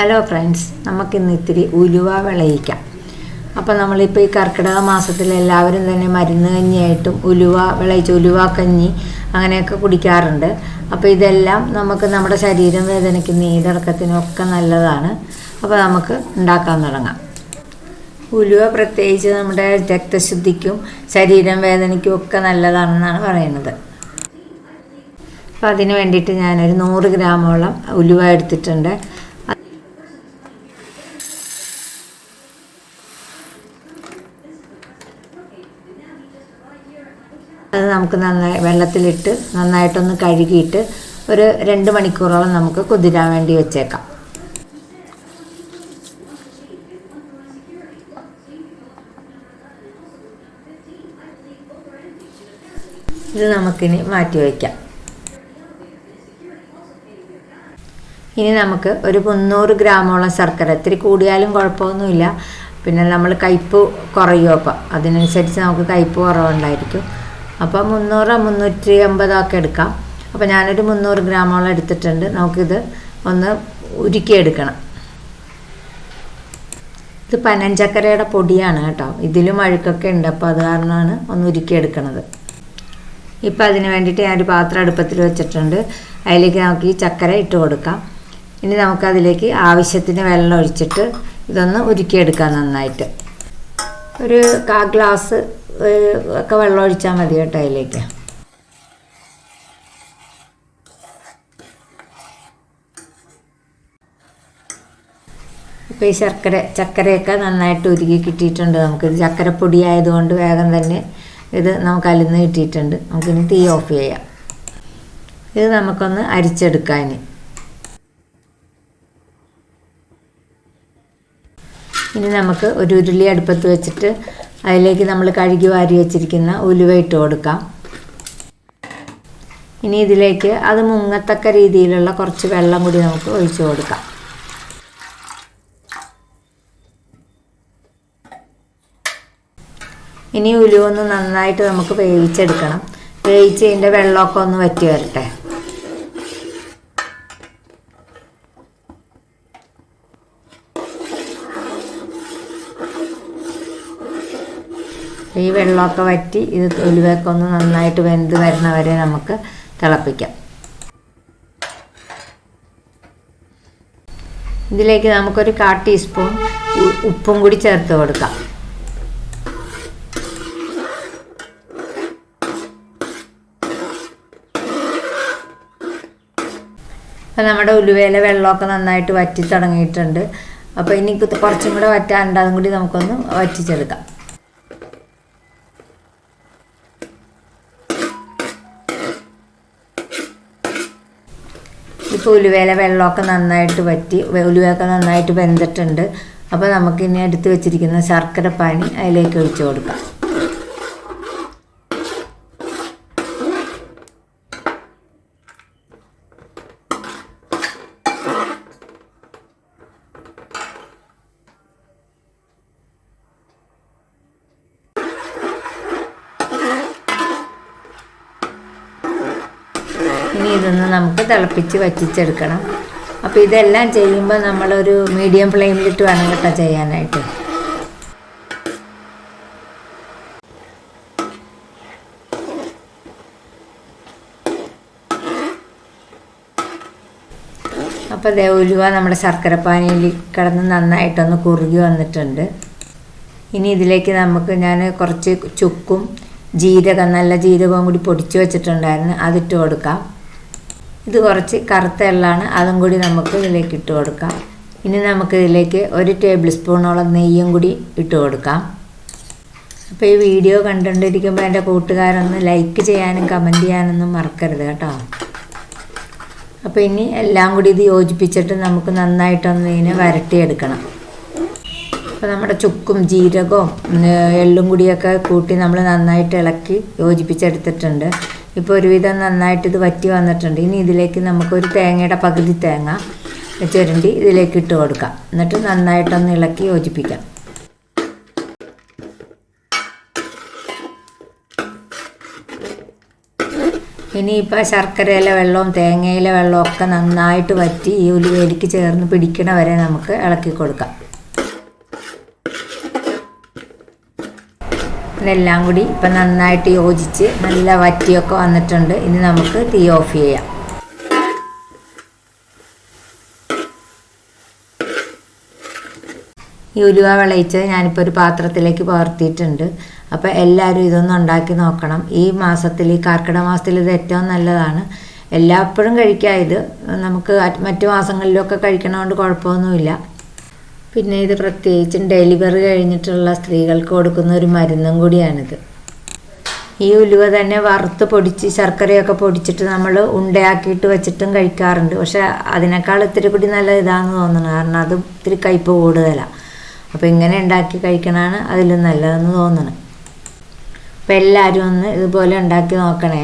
Hello friends നമുക്കിന്ന് ഇത്തിരി ഉലുവ വിളയിക്കാം. അപ്പോൾ നമ്മളിപ്പോൾ ഈ കർക്കിടക മാസത്തിൽ എല്ലാവരും തന്നെ മരുന്ന് കഞ്ഞിയായിട്ടും ഉലുവ വിളയിച്ച ഉലുവ കഞ്ഞി അങ്ങനെയൊക്കെ കുടിക്കാറുണ്ട്. അപ്പോൾ ഇതെല്ലാം നമുക്ക് നമ്മുടെ ശരീരം വേദനയ്ക്ക് നീരിറക്കത്തിനും ഒക്കെ നല്ലതാണ്. അപ്പോൾ നമുക്ക് ഉണ്ടാക്കാൻ തുടങ്ങാം. ഉലുവ പ്രത്യേകിച്ച് നമ്മുടെ രക്തശുദ്ധിക്കും ശരീരം വേദനയ്ക്കും ഒക്കെ നല്ലതാണെന്നാണ് പറയുന്നത്. അപ്പോൾ അതിന് വേണ്ടിയിട്ട് ഞാനൊരു നൂറ് ഗ്രാമോളം ഉലുവ എടുത്തിട്ടുണ്ട്. അത് നമുക്ക് നന്നായി വെള്ളത്തിലിട്ട് നന്നായിട്ടൊന്ന് കഴുകിയിട്ട് ഒരു രണ്ട് മണിക്കൂറോളം നമുക്ക് കുതിരാൻ വേണ്ടി വെച്ചേക്കാം. ഇത് നമുക്കിനി മാറ്റി വയ്ക്കാം. ഇനി നമുക്ക് ഒരു മുന്നൂറ് ഗ്രാമോളം ശർക്കര. ഇത്തിരി കൂടിയാലും കുഴപ്പമൊന്നുമില്ല. പിന്നെ നമ്മൾ കയ്പ്പ് കുറയും അപ്പം. അതിനനുസരിച്ച് നമുക്ക് കയ്പ്പ് കുറവുണ്ടായിരിക്കും. അപ്പോൾ മുന്നൂറ് മുന്നൂറ്റി അമ്പതൊക്കെ എടുക്കാം. അപ്പോൾ ഞാനൊരു മുന്നൂറ് ഗ്രാമോളം എടുത്തിട്ടുണ്ട്. നമുക്കിത് ഒന്ന് ഉരുക്കിയെടുക്കണം. ഇത് പനഞ്ചക്കരയുടെ പൊടിയാണ് കേട്ടോ. ഇതിലും അഴുക്കൊക്കെ ഉണ്ട്. അപ്പോൾ അത് കാരണമാണ് ഒന്ന് ഉരുക്കിയെടുക്കണത്. ഇപ്പം അതിന് വേണ്ടിയിട്ട് ഞാനൊരു പാത്രം അടുപ്പത്തിൽ വെച്ചിട്ടുണ്ട്. അതിലേക്ക് നമുക്ക് ഈ ചക്കര ഇട്ട് കൊടുക്കാം. ഇനി നമുക്കതിലേക്ക് ആവശ്യത്തിന് വെള്ളം ഒഴിച്ചിട്ട് ഇതൊന്ന് ഉരുക്കിയെടുക്കാം നന്നായിട്ട്. ഒരു കാ ഗ്ലാസ് ഒക്കെ വെള്ളം ഒഴിച്ചാൽ മതി കേട്ടോ അതിലേക്ക്. ഇപ്പോൾ ഈ ശർക്കര ചക്കരയൊക്കെ നന്നായിട്ട് ഉരുകി കിട്ടിയിട്ടുണ്ട് നമുക്കിത് ചക്കരപ്പൊടി ആയതുകൊണ്ട് വേഗം തന്നെ ഇത് നമുക്ക് അലിന്ന് കിട്ടിയിട്ടുണ്ട്. നമുക്കിനി തീ ഓഫ് ചെയ്യാം. ഇത് നമുക്കൊന്ന് അരിച്ചെടുക്കാൻ ഇനി നമുക്ക് ഒരു ഉരുളി അടുപ്പത്ത് വെച്ചിട്ട് അതിലേക്ക് നമ്മൾ കഴുകി വാരി വെച്ചിരിക്കുന്ന ഉലുവ ഇട്ട് കൊടുക്കാം. ഇനി ഇതിലേക്ക് അത് മുങ്ങത്തക്ക രീതിയിലുള്ള കുറച്ച് വെള്ളം കൂടി നമുക്ക് ഒഴിച്ചു കൊടുക്കാം. ഇനി ഉലുവ ഒന്ന് നന്നായിട്ട് നമുക്ക് വേവിച്ചെടുക്കണം. വേവിച്ച് ഇതിന്റെ വെള്ളമൊക്കെ ഒന്ന് വറ്റി വരട്ടെ. ഈ വെള്ളമൊക്കെ വറ്റി ഇത് ഉലുവയൊക്കെ ഒന്ന് നന്നായിട്ട് വെന്ത് വരുന്ന വരെ നമുക്ക് തിളപ്പിക്കാം. ഇതിലേക്ക് നമുക്കൊരു കാ ടീസ്പൂൺ ഉപ്പും കൂടി ചേർത്ത് കൊടുക്കാം. അപ്പം നമ്മുടെ ഉലുവയിലെ വെള്ളമൊക്കെ നന്നായിട്ട് വറ്റി തുടങ്ങിയിട്ടുണ്ട്. അപ്പോൾ ഇനി കുറച്ചും കൂടെ വറ്റാനുണ്ട് അതും കൂടി നമുക്കൊന്ന് വറ്റിച്ചെടുക്കാം. ഇപ്പോൾ ഉലുവേല വെള്ളമൊക്കെ നന്നായിട്ട് വറ്റി ഉലുവയൊക്കെ നന്നായിട്ട് വെന്തിട്ടുണ്ട്. അപ്പോൾ നമുക്കിനി എടുത്ത് വെച്ചിരിക്കുന്ന ശർക്കര പാനി അതിലേക്ക് ഒഴിച്ചു കൊടുക്കാം ഇനി ഇതൊന്ന് നമുക്ക് തിളപ്പിച്ച് വറ്റിച്ചെടുക്കണം. അപ്പോൾ ഇതെല്ലാം ചെയ്യുമ്പോൾ നമ്മളൊരു മീഡിയം ഫ്ലെയിമിലിട്ട് വേണം കേട്ടോ ചെയ്യാനായിട്ട്. അപ്പോൾ ദേ ഉലുവ നമ്മുടെ ശർക്കരപ്പാനിയിൽ കിടന്ന് നന്നായിട്ടൊന്ന് കുറുകി വന്നിട്ടുണ്ട്. ഇനി ഇതിലേക്ക് നമുക്ക് ഞാൻ കുറച്ച് ചുക്കും ജീരകം നല്ല ജീരകവും കൂടി പൊടിച്ചു വെച്ചിട്ടുണ്ടായിരുന്നു. അതിട്ട് കൊടുക്കാം. ഇത് കുറച്ച് കറുത്ത എള്ളാണ്. അതും കൂടി നമുക്ക് ഇതിലേക്ക് ഇട്ട് കൊടുക്കാം. ഇനി നമുക്ക് ഇതിലേക്ക് ഒരു ടേബിൾ സ്പൂണോളം നെയ്യും കൂടി ഇട്ട് കൊടുക്കാം. അപ്പോൾ ഈ വീഡിയോ കണ്ടുകൊണ്ടിരിക്കുമ്പോൾ എന്റെ കൂട്ടുകാരൊന്ന് ലൈക്ക് ചെയ്യാനും കമന്റ് ചെയ്യാനൊന്നും മറക്കരുത് കേട്ടോ. അപ്പോൾ ഇനി എല്ലാം കൂടി ഇത് യോജിപ്പിച്ചിട്ട് നമുക്ക് നന്നായിട്ടൊന്ന് ഇതിനെ വരട്ടിയെടുക്കണം. അപ്പോൾ നമ്മുടെ ചുക്കും ജീരകവും എള്ളും കൂടിയൊക്കെ കൂട്ടി നമ്മൾ നന്നായിട്ട് ഇളക്കി യോജിപ്പിച്ചെടുത്തിട്ടുണ്ട്. ഇപ്പോൾ ഒരുവിധം നന്നായിട്ട് ഇത് വറ്റി വന്നിട്ടുണ്ട്. ഇനി ഇതിലേക്ക് നമുക്കൊരു തേങ്ങയുടെ പകുതി തേങ്ങ ചുരണ്ടി ഇതിലേക്ക് ഇട്ട് കൊടുക്കാം. എന്നിട്ട് നന്നായിട്ടൊന്ന് ഇളക്കി യോജിപ്പിക്കാം. ഇനിയിപ്പോൾ ശർക്കരയിലെ വെള്ളവും തേങ്ങയിലെ വെള്ളവും ഒക്കെ നന്നായിട്ട് വറ്റി ഈ ഉലുവേലിക്ക് ചേർന്ന് പിടിക്കണ വരെ നമുക്ക് ഇളക്കി കൊടുക്കാം. ഇതെല്ലാം കൂടി ഇപ്പം നന്നായിട്ട് യോജിച്ച് നല്ല വറ്റിയൊക്കെ വന്നിട്ടുണ്ട്. ഇനി നമുക്ക് തീ ഓഫ് ചെയ്യാം. ഈ ഉലുവ വിളയിച്ചത് ഞാനിപ്പോൾ ഒരു പാത്രത്തിലേക്ക് പകർത്തിയിട്ടുണ്ട്. അപ്പോൾ എല്ലാവരും ഇതൊന്നും ഉണ്ടാക്കി നോക്കണം. ഈ മാസത്തിൽ ഈ കർക്കിടക മാസത്തിൽ ഇത് ഏറ്റവും നല്ലതാണ്. എല്ലാപ്പോഴും കഴിക്കാം. ഇത് നമുക്ക് മറ്റു മാസങ്ങളിലൊക്കെ കഴിക്കണതുകൊണ്ട് കുഴപ്പമൊന്നുമില്ല. പിന്നെ ഇത് പ്രത്യേകിച്ചും ഡെലിവറി കഴിഞ്ഞിട്ടുള്ള സ്ത്രീകൾക്ക് കൊടുക്കുന്ന ഒരു മരുന്നും കൂടിയാണിത്. ഈ ഉലുവ തന്നെ വറുത്ത് പൊടിച്ച് ശർക്കരയൊക്കെ പൊടിച്ചിട്ട് നമ്മൾ ഉണ്ടയാക്കിയിട്ട് വെച്ചിട്ടും കഴിക്കാറുണ്ട്. പക്ഷേ അതിനേക്കാൾ ഇത്തിരി കൂടി നല്ല ഇതാണെന്ന് തോന്നുന്നു കാരണം അത് ഇത്തിരി കയ്പ് കൂടുതലാണ് അപ്പോൾ ഇങ്ങനെ ഉണ്ടാക്കി കഴിക്കണതാണ് അതിലും നല്ലതെന്ന് തോന്നുന്നു അപ്പോൾ എല്ലാവരും ഒന്ന് ഇതുപോലെ ഉണ്ടാക്കി നോക്കണേ.